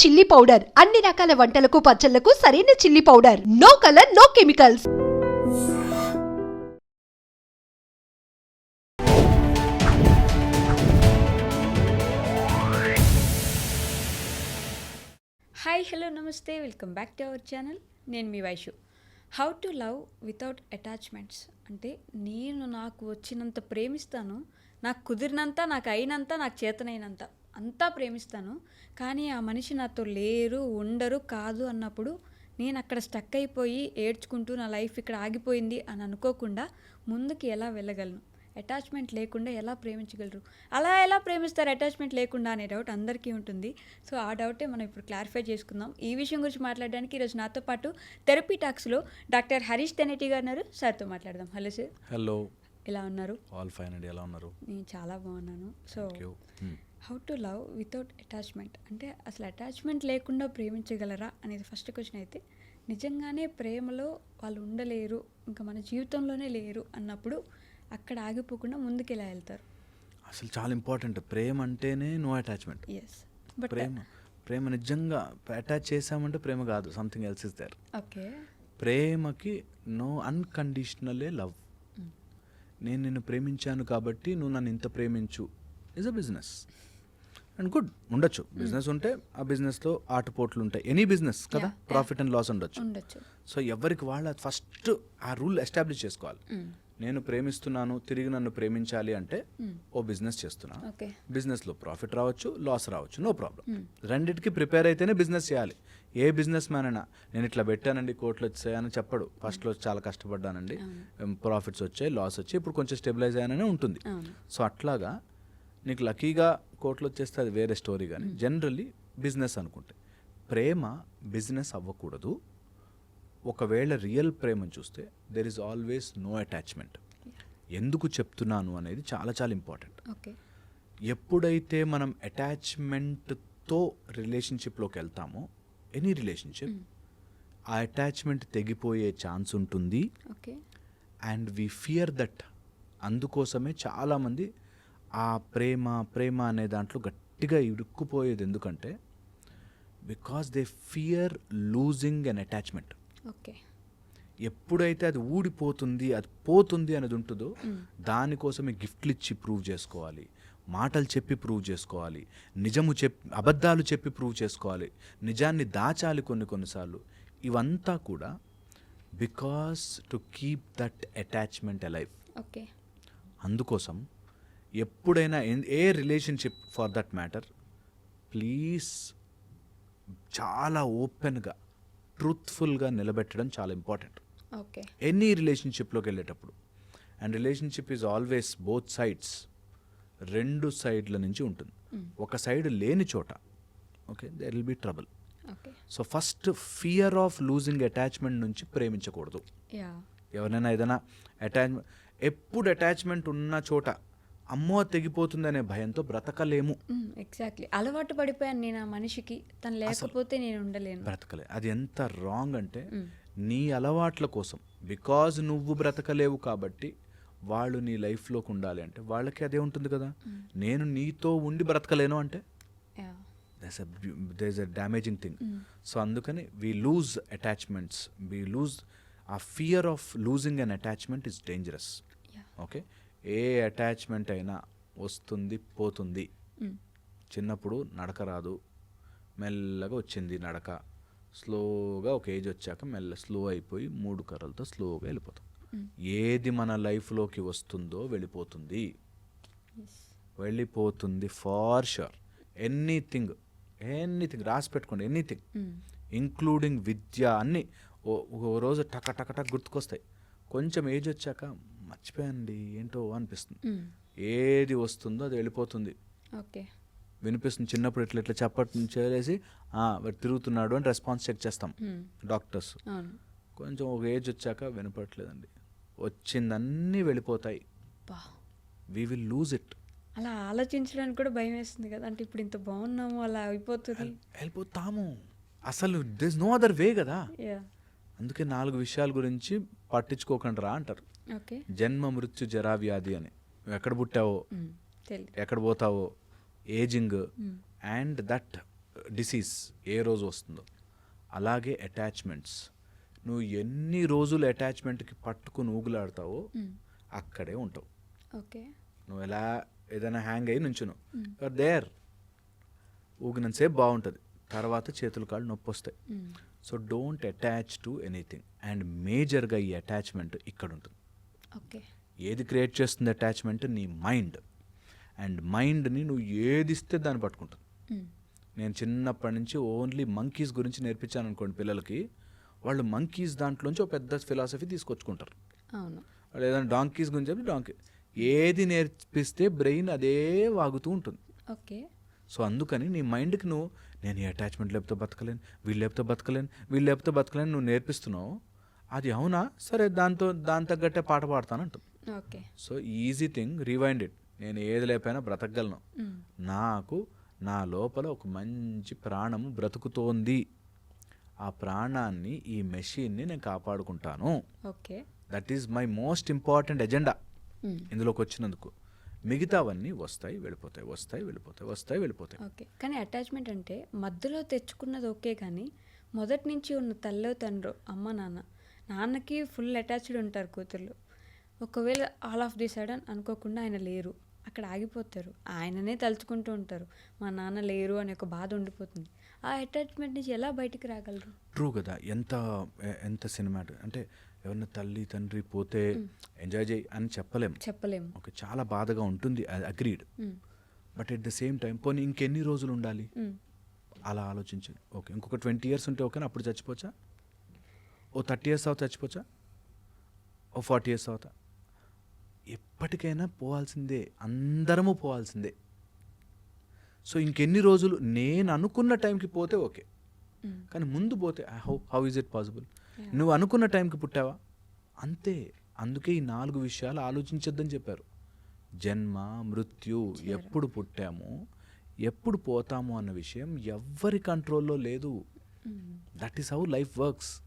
Chilli powder. అన్ని రకాల వంటలకు పచ్చళ్ళకు సరైన chilli powder. No colour no chemicals hi hello నమస్తే. Welcome back to our channel నేను మీ Vaishu. How to love without attachments అంటే నేను నాకు వచ్చినంత ప్రేమిస్తాను. నాకు కుదిరినంత నాకు అయినంత నాకు చేతనైనంత. అంతా ప్రేమిస్తాను. కానీ ఆ మనిషి నాతో లేరు ఉండరు కాదు అన్నప్పుడు నేను అక్కడ స్టక్ అయిపోయి ఏడ్చుకుంటూ నా లైఫ్ ఇక్కడ ఆగిపోయింది అని అనుకోకుండా ముందుకు ఎలా వెళ్ళగలను? అటాచ్మెంట్ లేకుండా ఎలా ప్రేమించగలరు? అలా ఎలా ప్రేమిస్తారు అటాచ్మెంట్ లేకుండా అనే డౌట్ అందరికీ ఉంటుంది. సో ఆ డౌటే మనం ఇప్పుడు క్లారిఫై చేసుకుందాం. ఈ విషయం గురించి మాట్లాడడానికి ఈరోజు నాతో పాటు థెరపీ టాక్స్లో డాక్టర్ హరీష్ తెనేటి గారు ఉన్నారు. సార్తో మాట్లాడదాం. Hello sir. హలో. ఎలా ఉన్నారు? ఆల్ ఫైన్ అండి. ఎలా ఉన్నారు? నేను చాలా బాగున్నాను. So. How to love without attachment అంటే అసలు అటాచ్మెంట్ లేకుండా ప్రేమించగలరా అనేది ఫస్ట్ క్వశ్చన్ అయితే నిజంగానే ప్రేమలో వాళ్ళు ఉండలేరు ఇంకా మన జీవితంలోనే లేరు అన్నప్పుడు అక్కడ ఆగిపోకుండా ముందుకు ఎలా వెళ్తారు? అసలు చాలా ఇంపార్టెంట్ ప్రేమ అంటేనే నో అటాచ్మెంట్ ఎస్ బట్ ప్రేమ. ప్రేమ నిజంగా అటాచ్ చేసామంటే ప్రేమ కాదు. Something else is there okay ప్రేమకి నో అన్కండిషనలే లవ్ నేను నిన్ను ప్రేమించాను కాబట్టి నువ్వు నన్ను ఇంత ప్రేమించు. Is a business and good ఉండొచ్చు. బిజినెస్ ఉంటే ఆ బిజినెస్లో ఆటుపోట్లు ఉంటాయి ఎనీ బిజినెస్ కదా. ప్రాఫిట్ అండ్ లాస్ ఉండొచ్చు. సో ఎవరికి వాళ్ళ ఫస్ట్ ఆ రూల్ ఎస్టాబ్లిష్ చేసుకోవాలి. Mm. నేను ప్రేమిస్తున్నాను తిరిగి నన్ను ప్రేమించాలి అంటే Mm. ఓ బిజినెస్ చేస్తున్నా. బిజినెస్లో ప్రాఫిట్ రావచ్చు లాస్ రావచ్చు నో ప్రాబ్లం. రెండింటికి ప్రిపేర్ అయితేనే బిజినెస్ చేయాలి. ఏ బిజినెస్ మ్యాన్ అయినా నేను ఇట్లా పెట్టానండి కోట్లు వచ్చాయని చెప్పడు. ఫస్ట్లో చాలా కష్టపడ్డానండి. ప్రాఫిట్స్ వచ్చాయి లాస్ వచ్చాయి ఇప్పుడు కొంచెం స్టెబిలైజ్ అయ్యాననే ఉంటుంది. సో అట్లాగా నీకు లక్కీగా కోట్లు వచ్చేస్తే అది వేరే స్టోరీ కానీ జనరల్లీ బిజినెస్ అనుకుంటే. ప్రేమ బిజినెస్ అవ్వకూడదు. ఒకవేళ రియల్ ప్రేమను చూస్తే there is always no attachment ఎందుకు చెప్తున్నాను అనేది చాలా చాలా ఇంపార్టెంట్ ఓకే. ఎప్పుడైతే మనం అటాచ్మెంట్తో రిలేషన్షిప్లోకి వెళ్తామో ఎనీ రిలేషన్షిప్ ఆ అటాచ్మెంట్ తెగిపోయే ఛాన్స్ ఉంటుంది. Okay. And we fear that అందుకోసమే చాలామంది ఆ ప్రేమ ప్రేమ అనే దాంట్లో గట్టిగా ఇరుక్కుపోయేది ఎందుకంటే because they fear losing an attachment okay. ఎప్పుడైతే అది ఊడిపోతుంది అది పోతుంది అనేది ఉంటుందో దానికోసమే గిఫ్ట్లు ఇచ్చి ప్రూవ్ చేసుకోవాలి. మాటలు చెప్పి ప్రూవ్ చేసుకోవాలి. నిజము చెప్ అబద్ధాలు చెప్పి ప్రూవ్ చేసుకోవాలి. నిజాన్ని దాచాలి కొన్ని కొన్నిసార్లు. ఇవంతా కూడా because to keep that attachment alive okay. అందుకోసం ఎప్పుడైనా ఏ relationship for that matter please చాలా ఓపెన్గా ట్రూత్ఫుల్గా నిలబెట్టడం చాలా ఇంపార్టెంట్. ఓకే. ఎనీ రిలేషన్షిప్లోకి వెళ్ళేటప్పుడు and relationship is always both sides రెండు సైడ్ల నుంచి ఉంటుంది. ఒక సైడ్ లేని చోట okay there will be trouble so first fear of losing attachment నుంచి ప్రేమించకూడదు. ఎవరైనా ఏదైనా అటాచ్మెంట్ ఎప్పుడు అటాచ్మెంట్ ఉన్న చోట అమ్మో తెగిపోతుంది అనే భయంతో బ్రతకలేము. ఎగ్జాక్ట్లీ అలవాటు పడిపోయాను నేను ఆ మనిషికి. తను లేకపోతే నేను ఉండలేను. బ్రతకలే. అది ఎంత రాంగ్ అంటే నీ అలవాట్ల కోసం బికాజ్ నువ్వు బ్రతకలేవు కాబట్టి వాళ్ళు నీ లైఫ్లోకి ఉండాలి అంటే వాళ్ళకి అదే ఉంటుంది కదా. నేను నీతో ఉండి బ్రతకలేను అంటే this does a damaging thing so అందుకని we lose attachments we lose a fear of losing an attachment is dangerous okay A attachment అయినా వస్తుంది పోతుంది. చిన్నప్పుడు నడక రాదు. మెల్లగా వచ్చింది నడక. స్లోగా ఒక ఏజ్ వచ్చాక మెల్ల స్లో అయిపోయి మూడు కర్రలతో స్లోగా వెళ్ళిపోతాం. ఏది మన లైఫ్లోకి వస్తుందో వెళ్ళిపోతుంది. వెళ్ళిపోతుంది ఫార్ షూర్ ఎనీథింగ్ ఎనీథింగ్ రాసి పెట్టుకోండి ఎనీథింగ్. ఇంక్లూడింగ్ విద్య అన్నీ ఓ రోజు టక టక టక్ గుర్తుకొస్తాయి. కొంచెం ఏజ్ వచ్చాక మర్చిపోయానండి ఏంటో అనిపిస్తుంది. ఏది వస్తుందో అది వెళ్ళిపోతుంది. ఓకే. వినిపిస్తుంది చిన్నప్పుడు ఇట్లా ఇట్లా చెప్పటి చేసి "ఆ, వాడు తిరుగుతున్నాడు అని రెస్పాన్స్ చెక్ చేస్తాం. డాక్టర్స్. కొంచెం ఒక ఏజ్ వచ్చాక వినపట్లేదండి వచ్చిందన్నీ వెళ్ళిపోతాయి. వీ విల్ లూజ్ ఇట్ అలా ఆలోచించడానికి కూడా భయం వేస్తుంది కదా. అంటే ఇప్పుడు ఇంత బాగున్నాము అలా అయిపోతుంది. వెళ్ళిపోతాము అసలు దిస్ నో అదర్ వే కదా. అందుకే నాలుగు విషయాల గురించి పట్టించుకోకండి రా అంటారు. జన్మ మృత్యు జరా వ్యాధి అని. నువ్వు ఎక్కడ పుట్టావో ఎక్కడ పోతావో ఏజింగ్ అండ్ దట్ డిసీజ్ ఏ రోజు వస్తుందో. అలాగే అటాచ్మెంట్స్. నువ్వు ఎన్ని రోజులు అటాచ్మెంట్కి పట్టుకుని ఊగులాడతావో అక్కడే ఉంటావు. ఓకే. నువ్వు ఎలా ఏదైనా హ్యాంగ్ అయ్యి నుంచును. దేర్ ఊగినంతసేపు బాగుంటుంది. తర్వాత చేతులు కాళ్ళు నొప్పి వస్తాయి. So don't attach to anything and మేజర్గా ఈ అటాచ్మెంట్ ఇక్కడ ఉంటుంది. ఏది క్రియేట్ చేస్తుంది అటాచ్మెంట్? నీ మైండ్. అండ్ మైండ్ని నువ్వు ఏది ఇస్తే దాన్ని పట్టుకుంటుంది. నేను చిన్నప్పటి నుంచి ఓన్లీ మంకీస్ గురించి నేర్పించాను అనుకోండి పిల్లలకి వాళ్ళు మంకీస్ దాంట్లోంచి ఒక పెద్ద ఫిలాసఫీ తీసుకొచ్చుకుంటారు. వాళ్ళు ఏదైనా డాంకీస్ గురించి చెప్పి డాంకీ. ఏది నేర్పిస్తే బ్రెయిన్ అదే వాగుతూ ఉంటుంది. ఓకే. సో అందుకని నీ మైండ్కి నువ్వు నేను ఈ అటాచ్మెంట్ లేకపోతే బతకలేను వీళ్ళు లేకపోతే బతకలేను వీళ్ళు లేకపోతే బతకలేను నువ్వు నేర్పిస్తున్నావు. అది అవునా? సరే దాంతో దాని తగ్గట్టే పాట పాడతానంటుంది. Okay. So easy thing rewind it. నేను ఏది లేకపోయినా బ్రతకగలను. నాకు నా లోపల ఒక మంచి ప్రాణము బ్రతుకుతోంది. ఆ ప్రాణాన్ని ఈ మెషిన్ని నేను కాపాడుకుంటాను. Okay. That is my most important agenda ఇందులోకి వచ్చినందుకు. మిగతావన్నీ వస్తాయి వెళ్ళిపోతాయి వస్తాయి వెళ్ళిపోతాయి వస్తాయి వెళ్ళిపోతాయి. ఓకే. కానీ అటాచ్మెంట్ అంటే మధ్యలో తెచ్చుకున్నది ఓకే కానీ మొదటి నుంచి ఉన్న తల్లో తండ్రో అమ్మ నాన్న నాన్నకి ఫుల్ అటాచ్డ్ ఉంటారు కూతుర్లు. ఒకవేళ ఆల్ ఆఫ్ ది సడన్ అనుకోకుండా ఆయన లేరు అక్కడ ఆగిపోతారు. ఆయననే తలుచుకుంటూ ఉంటారు. మా నాన్న లేరు అనే ఒక బాధ ఉండిపోతుంది. ఆ అటాచ్మెంట్ నుంచి ఎలా బయటికి రాగలరు? ట్రూ కదా. ఎంత ఎంత సినిమాటిక్ అంటే ఎవరన్నా తల్లి తండ్రి పోతే ఎంజాయ్ చేయి అని చెప్పలేం. చెప్పలేము ఓకే చాలా బాధగా ఉంటుంది. Agreed. But at the same time పోనీ ఇంకెన్ని రోజులు ఉండాలి? అలా ఆలోచించండి. ఓకే ఇంకొక ట్వంటీ ఇయర్స్ ఉంటే ఓకేనా? అప్పుడు చచ్చిపోవచ్చా? ఓ థర్టీ ఇయర్స్ అవుతా చచ్చిపోవచ్చా? ఓ ఫార్టీ ఇయర్స్ అవుతా ఎప్పటికైనా పోవాల్సిందే. అందరము పోవాల్సిందే. సో ఇంకెన్ని రోజులు? నేను అనుకున్న టైంకి పోతే ఓకే. కానీ ముందు పోతే how how is it possible నువ్వు అనుకున్న టైంకి పుట్టావా? అంతే. అందుకే ఈ నాలుగు విషయాలు ఆలోచించొద్దని చెప్పారు. జన్మ మృత్యు ఎప్పుడు పుట్టాము ఎప్పుడు పోతాము అన్న విషయం ఎవ్వరి కంట్రోల్లో లేదు. That is how life works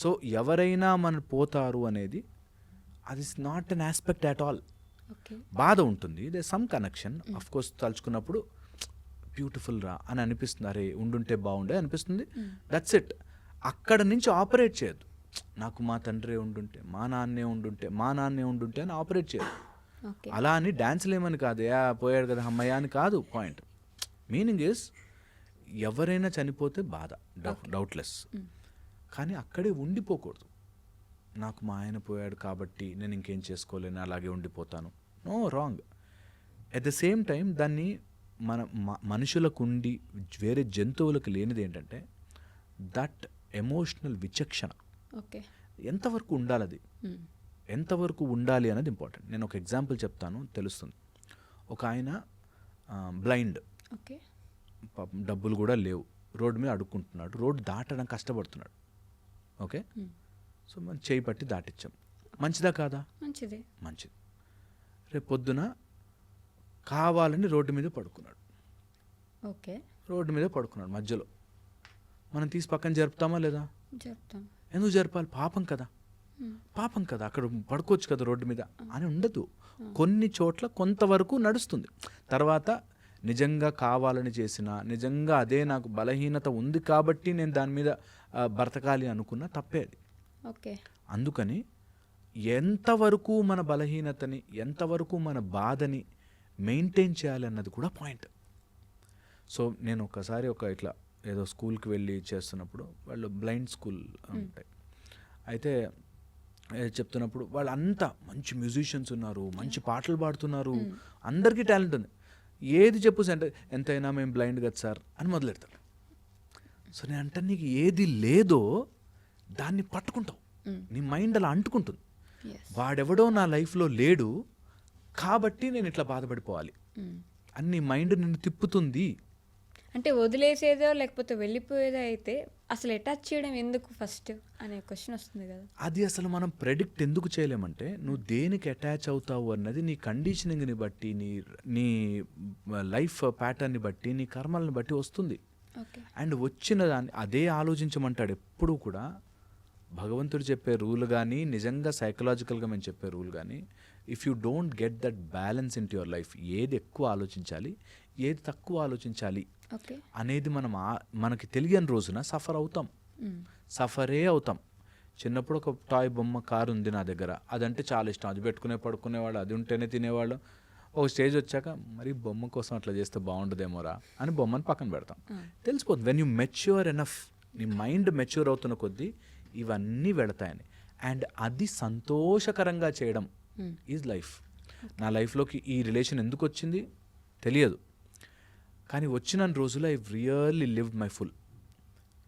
so ఎవరైనా మన పోతారు అనేది అది is not an aspect at all బాధ ఉంటుంది. They some connection of course తలుచుకున్నప్పుడు beautiful రా అని అనిపిస్తుంది. అరే ఉండుంటే బాగుండే అనిపిస్తుంది. దట్స్ ఇట్ అక్కడ నుంచి ఆపరేట్ చేయదు నాకు మా తండ్రి ఉండుంటే మా నాన్నే ఉండుంటే మా నాన్నే ఉండుంటే అని ఆపరేట్ చేయదు అలా అని డాన్స్లు ఏమని కాదు. యా పోయాడు కదా అమ్మయ్య అని కాదు. పాయింట్ మీనింగ్ ఇస్ ఎవరైనా చనిపోతే బాధ. డౌట్లెస్ కానీ అక్కడే ఉండిపోకూడదు. నాకు మా ఆయన పోయాడు కాబట్టి నేను ఇంకేం చేసుకోలేను అలాగే ఉండిపోతాను. No wrong. At the same time దాన్ని మన మ- మనుషులకు ఉండి వేరే జంతువులకు లేనిది ఏంటంటే దట్ ఎమోషనల్ విచక్షణ. ఓకే. ఎంతవరకు ఉండాలి అది ఎంతవరకు ఉండాలి అనేది ఇంపార్టెంట్ నేను ఒక ఎగ్జాంపుల్ చెప్తాను తెలుస్తుంది. ఒక ఆయన బ్లైండ్ ఓకే. డబ్బులు కూడా లేవు. రోడ్డు మీద అడుక్కుంటున్నాడు. రోడ్డు దాటడం కష్టపడుతున్నాడు. ఓకే? సో మనం చేయి పట్టి దాటిచ్చాం. మంచిదా కాదా? మంచిదే. మంచిది. రేపు పొద్దున కావాలని రోడ్డు మీద పడుకున్నాడు. ఓకే. రోడ్డు మీద పడుకున్నాడు మధ్యలో. మనం తీసి పక్కన జరుపుతామా లేదా? చెప్తాం ఎందుకు జరపాలి? పాపం కదా. పాపం కదా. అక్కడ పడుకోవచ్చు కదా రోడ్డు మీద. అని ఉండదు. కొన్ని చోట్ల కొంతవరకు నడుస్తుంది. తర్వాత నిజంగా కావాలని చేసిన నిజంగా అదే నాకు బలహీనత ఉంది కాబట్టి నేను దాని మీద బ్రతకాలి అనుకున్న తప్పే అది. ఓకే. అందుకని ఎంతవరకు మన బలహీనతని ఎంతవరకు మన బాధని మెయింటైన్ చేయాలి అన్నది కూడా పాయింట్. సో నేను ఒకసారి ఒక ఇట్లా ఏదో స్కూల్కి వెళ్ళి చేస్తున్నప్పుడు వాళ్ళు బ్లైండ్ స్కూల్ ఉంటాయి. అయితే చెప్తున్నప్పుడు వాళ్ళు అంతా మంచి మ్యూజిషియన్స్ ఉన్నారు మంచి పాటలు పాడుతున్నారు అందరికీ టాలెంట్ ఉంది. ఏది చెప్పు అంటే ఎంతైనా మేము బ్లైండ్ కదా సార్ అని మొదలెడతాడు సో నేను అంటే నీకు ఏది లేదో దాన్ని పట్టుకుంటావు. నీ మైండ్ అలా అంటుకుంటుంది. వాడెవడో నా లైఫ్లో లేడు కాబట్టి నేను ఇట్లా బాధపడిపోవాలి. అని నీ మైండ్ నిన్ను తిప్పుతుంది. అంటే వదిలేసేదో లేకపోతే వెళ్ళిపోయేదో అయితే అసలు అటాచ్ చేయడం ఎందుకు ఫస్ట్ అనే క్వశ్చన్ వస్తుంది కదా. అది అసలు మనం ప్రెడిక్ట్ ఎందుకు చేయలేమంటే నువ్వు దేనికి అటాచ్ అవుతావు అన్నది నీ కండిషనింగ్ని బట్టి నీ నీ లైఫ్ ప్యాటర్న్ని బట్టి నీ కర్మల్ని బట్టి వస్తుంది. అండ్ వచ్చిన దాన్ని అదే ఆలోచించమంటాడు ఎప్పుడూ కూడా. భగవంతుడు చెప్పే రూల్ కానీ నిజంగా సైకలాజికల్గా మేము చెప్పే రూల్ కానీ if you don't get that balance in your life ఏది ఎక్కువ ఆలోచించాలి ఏది తక్కువ ఆలోచించాలి అనేది మనం మనకి తెలియని రోజున సఫర్ అవుతాం. సఫరే అవుతాం. చిన్నప్పుడు ఒక టాయ్ బొమ్మ కారు ఉంది నా దగ్గర. అదంటే చాలా ఇష్టం. అది పెట్టుకునే పడుకునేవాళ్ళు అది ఉంటేనే తినేవాళ్ళు. ఒక స్టేజ్ వచ్చాక మరి బొమ్మ కోసం అట్లా చేస్తే బాగుండదేమోరా అని బొమ్మను పక్కన పెడతాం. తెలిసిపోతుంది. వెన్ యూ మెచ్యూర్ ఎనఫ్ నీ మైండ్ మెచ్యూర్ అవుతున్న కొద్దీ ఇవన్నీ వెళతాయని. అండ్ అది సంతోషకరంగా చేయడం ఈజ్ లైఫ్ నా లైఫ్లోకి ఈ రిలేషన్ ఎందుకు వచ్చింది? తెలియదు. కానీ వచ్చిన రోజులు I really lived my full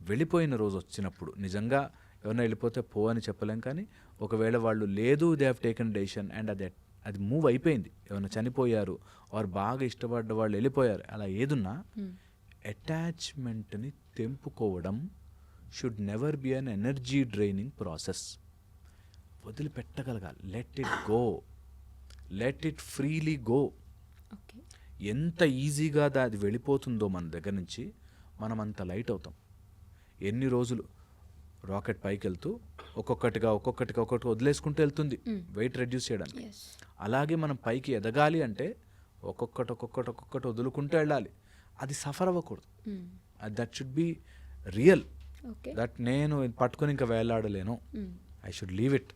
వెళ్ళిపోయిన రోజు వచ్చినప్పుడు నిజంగా ఎవరైనా వెళ్ళిపోతే పో అని చెప్పలేం కానీ ఒకవేళ వాళ్ళు లేదు they have taken decision and అది అది మూవ్ అయిపోయింది. ఎవరైనా చనిపోయారు వారు బాగా ఇష్టపడ్డ వాళ్ళు వెళ్ళిపోయారు. అలా ఏదున్నా అటాచ్మెంట్ని తెంపుకోవడం should never be an energy draining process వదిలిపెట్టగలగాలి. Let it go let it freely go ఎంత ఈజీగా అది వెళ్ళిపోతుందో మన దగ్గర నుంచి మనం అంత లైట్ అవుతాం. ఎన్ని రోజులు రాకెట్ పైకి వెళ్తూ ఒక్కొక్కటిగా ఒక్కొక్కటిగా ఒక్కొక్కటి వదిలేసుకుంటూ వెళ్తుంది. వెయిట్ రెడ్యూస్ చేయడానికి. అలాగే మనం పైకి ఎదగాలి అంటే ఒక్కొక్కటి ఒక్కొక్కటి ఒక్కొక్కటి వదులుకుంటూ వెళ్ళాలి. అది సఫర్ అవ్వకూడదు. That should be real okay. That నేను పట్టుకొని ఇంకా వేలాడలేను. I should leave it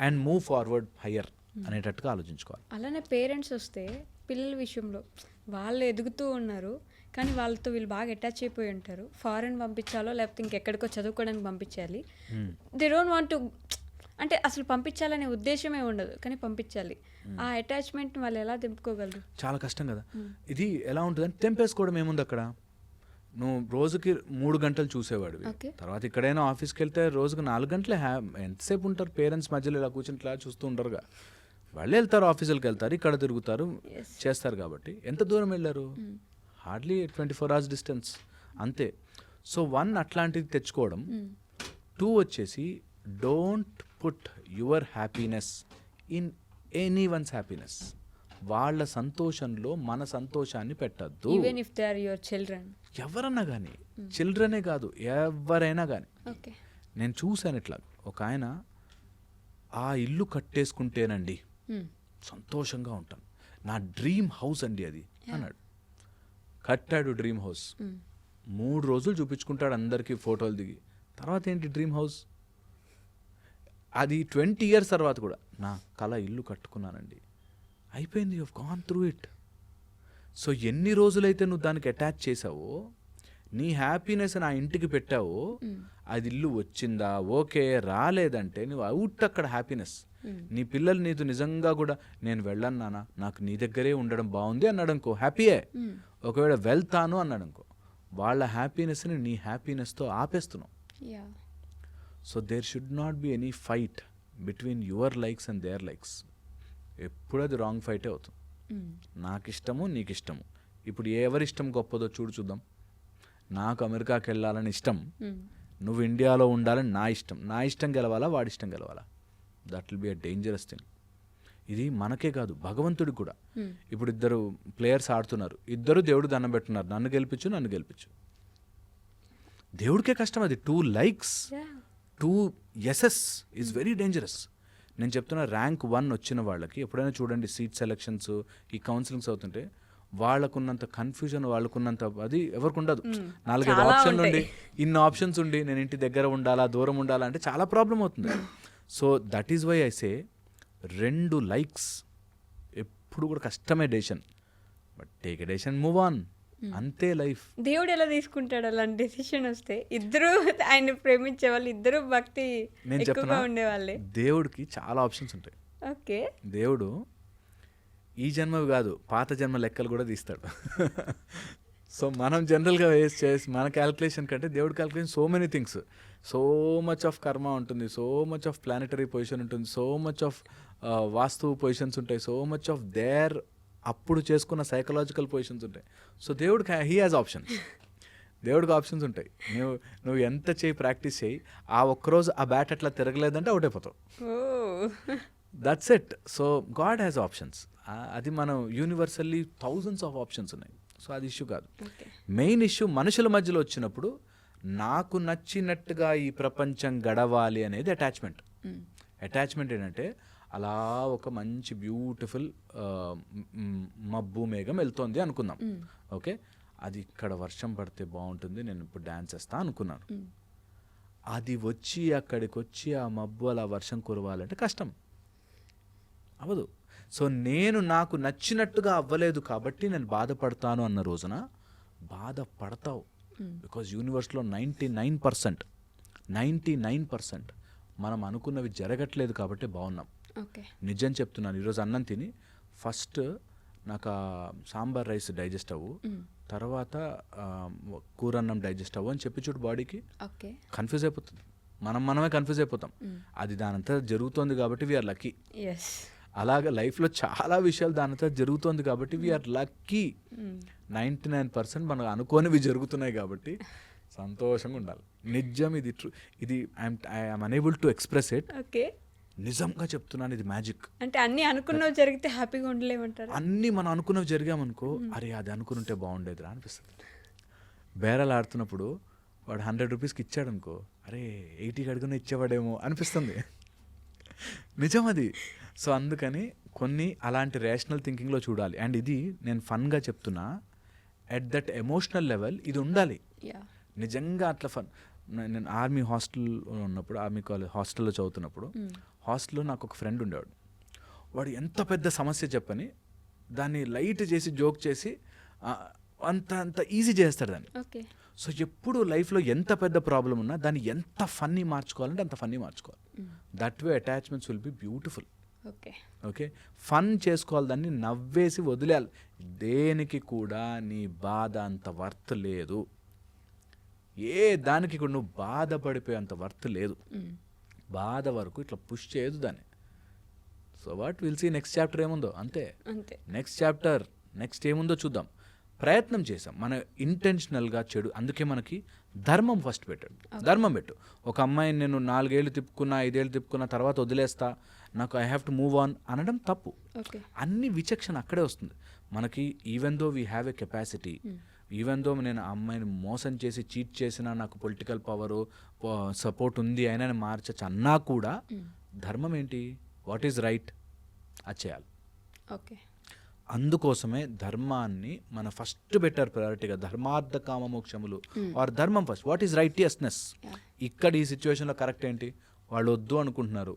and move forward higher అనేటట్టుగా ఆలోచించుకోవాలి. అలానే పేరెంట్స్ వస్తే పిల్లల విషయంలో వాళ్ళు ఎదుగుతూ ఉన్నారు కానీ వాళ్ళతో వీళ్ళు బాగా అటాచ్ అయిపోయి ఉంటారు. ఫారెన్ పంపించాలో లేకపోతే ఇంకెక్కడికో చదువుకోవడానికి పంపించాలి. దే డోంట్ వాంట్ టు అంటే అసలు పంపించాలనే ఉద్దేశమే ఉండదు కానీ పంపించాలి. ఆ అటాచ్మెంట్ వాళ్ళు ఎలా తెంపుకోగలరు? చాలా కష్టం కదా. ఇది ఎలా ఉంటుందంటే తెంపేసుకోవడం ఏముంది అక్కడ? నువ్వు రోజుకి మూడు గంటలు చూసేవాడివి. Okay. తర్వాత ఇక్కడైనా ఆఫీస్కి వెళ్తే రోజుకి నాలుగు గంటలే హ్యా ఎంతసేపు ఉంటారు పేరెంట్స్ మధ్యలో ఇలా కూర్చుని ఇట్లా చూస్తూ ఉంటారుగా వాళ్ళే వెళ్తారు ఆఫీసులకు వెళ్తారు ఇక్కడ తిరుగుతారు చేస్తారు కాబట్టి. ఎంత దూరం వెళ్ళారు? Hardly twenty four hours distance. అంతే. సో వన్ అట్లాంటిది తెచ్చుకోవడం. టూ వచ్చేసి don't put your happiness in anyone's happiness వాళ్ళ సంతోషంలో మన సంతోషాన్ని పెట్టద్దు. Even if they are your children ఎవరన్నా కానీ చిల్డ్రనే కాదు ఎవరైనా కానీ ఓకే నేను చూశాను ఇట్లా ఒక ఆయన ఆ ఇల్లు కట్టేసుకుంటేనండి సంతోషంగా ఉంటాను. నా డ్రీమ్ హౌస్ అండి అది అన్నాడు. కట్టాడు డ్రీమ్ హౌస్ మూడు రోజులు చూపించుకుంటాడు అందరికీ ఫోటోలు దిగి. తర్వాత ఏంటి డ్రీమ్ హౌస్ అది ట్వంటీ ఇయర్స్ తర్వాత కూడా నా కళ ఇల్లు కట్టుకున్నానండి. అయిపోయింది you gone through it so ఎన్ని రోజులైతే నువ్వు దానికి అటాచ్ చేసావో నీ హ్యాపీనెస్ నా ఇంటికి పెట్టావో అది ఇల్లు వచ్చిందా ఓకే రాలేదంటే నువ్వు అవుట్ అక్కడ హ్యాపీనెస్. నీ పిల్లలు నీతో నిజంగా కూడా నేను వెళ్ళను నాన్న నాకు నీ దగ్గరే ఉండడం బాగుంది అన్నాడు అనుకో హ్యాపీయే ఒకవేళ వెళ్తాను అన్నాడు అనుకో వాళ్ళ హ్యాపీనెస్ని నీ హ్యాపీనెస్తో ఆపేస్తున్నావు. So there should not be any fight between your likes and their likes ఎప్పుడు అది రాంగ్ ఫైటే అవుతుంది. నాకు ఇష్టము నీకు ఇష్టము ఇప్పుడు ఎవరి ఇష్టం గొప్పదో చూడు చూద్దాం. నాకు అమెరికాకి వెళ్ళాలని ఇష్టం. నువ్వు ఇండియాలో ఉండాలని నా ఇష్టం. నా ఇష్టం గెలవాలా వాడి ఇష్టం గెలవాలా? That will be a dangerous thing ఇది మనకే కాదు భగవంతుడికి కూడా. ఇప్పుడు ఇద్దరు ప్లేయర్స్ ఆడుతున్నారు. ఇద్దరు దేవుడు దండం పెట్టున్నారు. నన్ను గెలిపించు నన్ను గెలిపించు. దేవుడికే కష్టం అది. Two likes two SS is very dangerous నేను చెప్తున్న ర్యాంక్ వన్ వచ్చిన వాళ్ళకి ఎప్పుడైనా చూడండి సీట్ సెలక్షన్స్ ఈ కౌన్సిలింగ్స్ అవుతుంటే వాళ్ళకున్నంత కన్ఫ్యూజన్ వాళ్ళకున్నంత అది ఎవరికి ఉండదు. నాలుగైదు చాలా ఆప్షన్లు ఉండి. ఇన్ని ఆప్షన్స్ ఉండి నేను ఇంటి దగ్గర ఉండాలా దూరం ఉండాలా అంటే చాలా ప్రాబ్లం అవుతుంది. So that is why I say రెండు లైక్స్ ఎప్పుడు కూడా కష్టమే decision but take a decision move on అంతే లైఫ్. దేవుడు ఎలా తీసుకుంటాడు అలాంటి డెసిషన్ వస్తే? ఇద్దరు ఆయన ప్రేమించే వాళ్ళు ఇద్దరు భక్తి నేను ఎక్కువగా ఉండేవాళ్ళే. దేవుడికి చాలా ఆప్షన్స్ ఉంటాయి. ఓకే. దేవుడు ఈ జన్మవి కాదు పాత జన్మ లెక్కలు కూడా తీస్తాడు. సో మనం జనరల్గా వేసి చేసి మన క్యాల్కులేషన్ కంటే దేవుడు calculation so many things so much of karma ఉంటుంది so much of planetary position ఉంటుంది so much of vastu positions ఉంటాయి సో మచ్ ఆఫ్ దేర్ అప్పుడు చేసుకున్న సైకలాజికల్ పొజిషన్స్ ఉంటాయి. సో దేవుడు హీ హాజ్ ఆప్షన్స్ దేవుడికి ఆప్షన్స్ ఉంటాయి. నువ్వు నువ్వు ఎంత చేయి ప్రాక్టీస్ చేయి ఆ ఒక్కరోజు ఆ బ్యాట్ అట్లా తిరగలేదంటే అవుట్ అయిపోతావు. That's it so god has options అది మనం యూనివర్సల్లీ థౌజండ్స్ ఆఫ్ ఆప్షన్స్ ఉన్నాయి. సో అది ఇష్యూ కాదు. మెయిన్ ఇష్యూ మనుషుల మధ్యలో వచ్చినప్పుడు నాకు నచ్చినట్టుగా ఈ ప్రపంచం గడవాలి అనేది అటాచ్మెంట్ అటాచ్మెంట్ ఏంటంటే అలా ఒక మంచి బ్యూటిఫుల్ మబ్బు మేఘం వెళ్తోంది అనుకుందాం. ఓకే? అది ఇక్కడ వర్షం పడితే బాగుంటుంది నేను ఇప్పుడు డ్యాన్స్ వేస్తా అనుకున్నాను. అది వచ్చి అక్కడికి వచ్చి ఆ మబ్బు అలా వర్షం కురవాలంటే కష్టం. అవ్వదు. సో నేను నాకు నచ్చినట్టుగా అవ్వలేదు కాబట్టి నేను బాధపడతాను అన్న రోజున బాధపడతావు. Because యూనివర్స్లో ninety nine percent ninety nine percent మనం అనుకున్నవి జరగట్లేదు కాబట్టి బాగున్నాం. నిజం చెప్తున్నాను ఈరోజు అన్నం తిని ఫస్ట్ నాకు ఆ సాంబార్ రైస్ డైజెస్ట్ అవ్వు. తర్వాత కూర అన్నం డైజెస్ట్ అవ్వు అని చెప్పి చూడు బాడీకి. ఓకే. కన్ఫ్యూజ్ అయిపోతుంది. మనం మనమే కన్ఫ్యూజ్ అయిపోతాం. అది దానంతా జరుగుతోంది కాబట్టి వీఆర్ లక్కీ అలాగే లైఫ్లో చాలా విషయాలు దానంతా జరుగుతోంది కాబట్టి we are lucky ninety nine percent మనకు అనుకోనివి జరుగుతున్నాయి కాబట్టి సంతోషంగా ఉండాలి. నిజం ఇది ట్రూ ఇది I'm I'm unable to express it okay. నిజంగా చెప్తున్నాను ఇది మ్యాజిక్. అంటే అన్నీ అనుకున్నవి జరిగితే హ్యాపీగా ఉండలేమంటారా. అన్నీ మనం అనుకున్నవి జరిగామనుకో అరే అది అనుకుంటే బాగుండేదిరా అనిపిస్తుంది. బేరాలు ఆడుతున్నప్పుడు వాడు హండ్రెడ్ రూపీస్కి ఇచ్చాడు అనుకో అరే ఎయిటీకి అడుగున ఇచ్చేవాడేమో అనిపిస్తుంది. నిజం అది సో అందుకని కొన్ని అలాంటి రేషనల్ థింకింగ్లో చూడాలి. అండ్ ఇది నేను ఫన్గా చెప్తున్నా ఎట్ దట్ ఎమోషనల్ లెవెల్ ఇది ఉండాలి. యా నిజంగా అట్లా ఫన్ నేను ఆర్మీ హాస్టల్లో ఉన్నప్పుడు ఆర్మీ కాలేజ్ హాస్టల్లో చదువుతున్నప్పుడు హాస్టల్లో నాకు ఒక ఫ్రెండ్ ఉండేవాడు. వాడు ఎంత పెద్ద సమస్య చెప్పని దాన్ని లైట్ చేసి జోక్ చేసి అంత అంత ఈజీ చేస్తాడు దాన్ని. ఓకే. సో ఎప్పుడు లైఫ్లో ఎంత పెద్ద ప్రాబ్లం ఉన్నా దాన్ని ఎంత ఫన్నీ మార్చుకోవాలంటే అంత ఫన్నీ మార్చుకోవాలి. That way attachments will be beautiful. Okay. Okay? Fun చేసుకోవాలి దాన్ని నవ్వేసి వదిలేయాలి. దేనికి కూడా నీ బాధ అంత వర్త్ లేదు. ఏ దానికి కూడా నువ్వు బాధపడిపోయేంత వర్త్ లేదు. బాధ వరకు ఇట్లా పుష్ చేయదు దాన్ని. So what will see next chapter ఏముందో? అంతే. అంతే. నెక్స్ట్ చాప్టర్ నెక్స్ట్ ఏముందో చూద్దాం. ప్రయత్నం చేసాం మన ఇంటెన్షనల్గా చెడు అందుకే మనకి ధర్మం ఫస్ట్ పెట్టాడు. ధర్మం పెట్టు. ఒక అమ్మాయిని నేను నాలుగేళ్ళు తిప్పుకున్నా ఐదేళ్ళు తిప్పుకున్న తర్వాత వదిలేస్తా నాకు I have to move on అనడం తప్పు. అన్ని విచక్షణ అక్కడే వస్తుంది. మనకి even though we have a capacity even though నేను ఆ అమ్మాయిని మోసం చేసి చీట్ చేసినా నాకు పొలిటికల్ పవరు సపోర్ట్ ఉంది అయినా నేను మార్చచ్చు అన్నా కూడా ధర్మం ఏంటి? వాట్ ఈజ్ రైట్ అది చేయాలి. ఓకే అందుకోసమే ధర్మాన్ని మన ఫస్ట్ బెటర్ ప్రయారిటీగా ధర్మార్థ కామ మోక్షములు. ఆర్ ధర్మం ఫస్ట్ వాట్ ఈస్ రైటియస్నెస్ ఇక్కడ ఈ సిచ్యువేషన్లో కరెక్ట్ ఏంటి? వాళ్ళు వద్దు అనుకుంటున్నారు.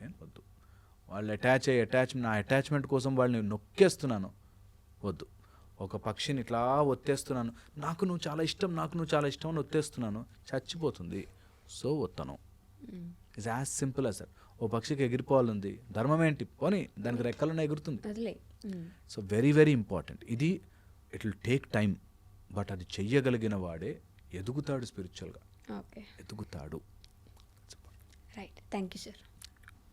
నేను వద్దు? వాళ్ళు అటాచ్ అయ్యి అటాచ్ నా అటాచ్మెంట్ కోసం వాళ్ళని నొక్కేస్తున్నాను. వద్దు. ఒక పక్షిని ఇట్లా ఒత్తేస్తున్నాను. నాకు నువ్వు చాలా ఇష్టం నాకు నువ్వు చాలా ఇష్టం అని ఒత్తేస్తున్నాను. చచ్చిపోతుంది. So వత్తను it's as simple as sir ఓ పక్షికి ఎగిరిపోవాలంది. ధర్మం ఏంటి? పోనీ దానికి రెక్కలున్న ఎగురుతుంది. అదిలే సో వెరీ వెరీ ఇంపార్టెంట్ ఇది it will take time but అది చెయ్యగలిగిన వాడే ఎదుగుతాడు స్పిరిచువల్గా ఎదుగుతాడు. Right thank you sir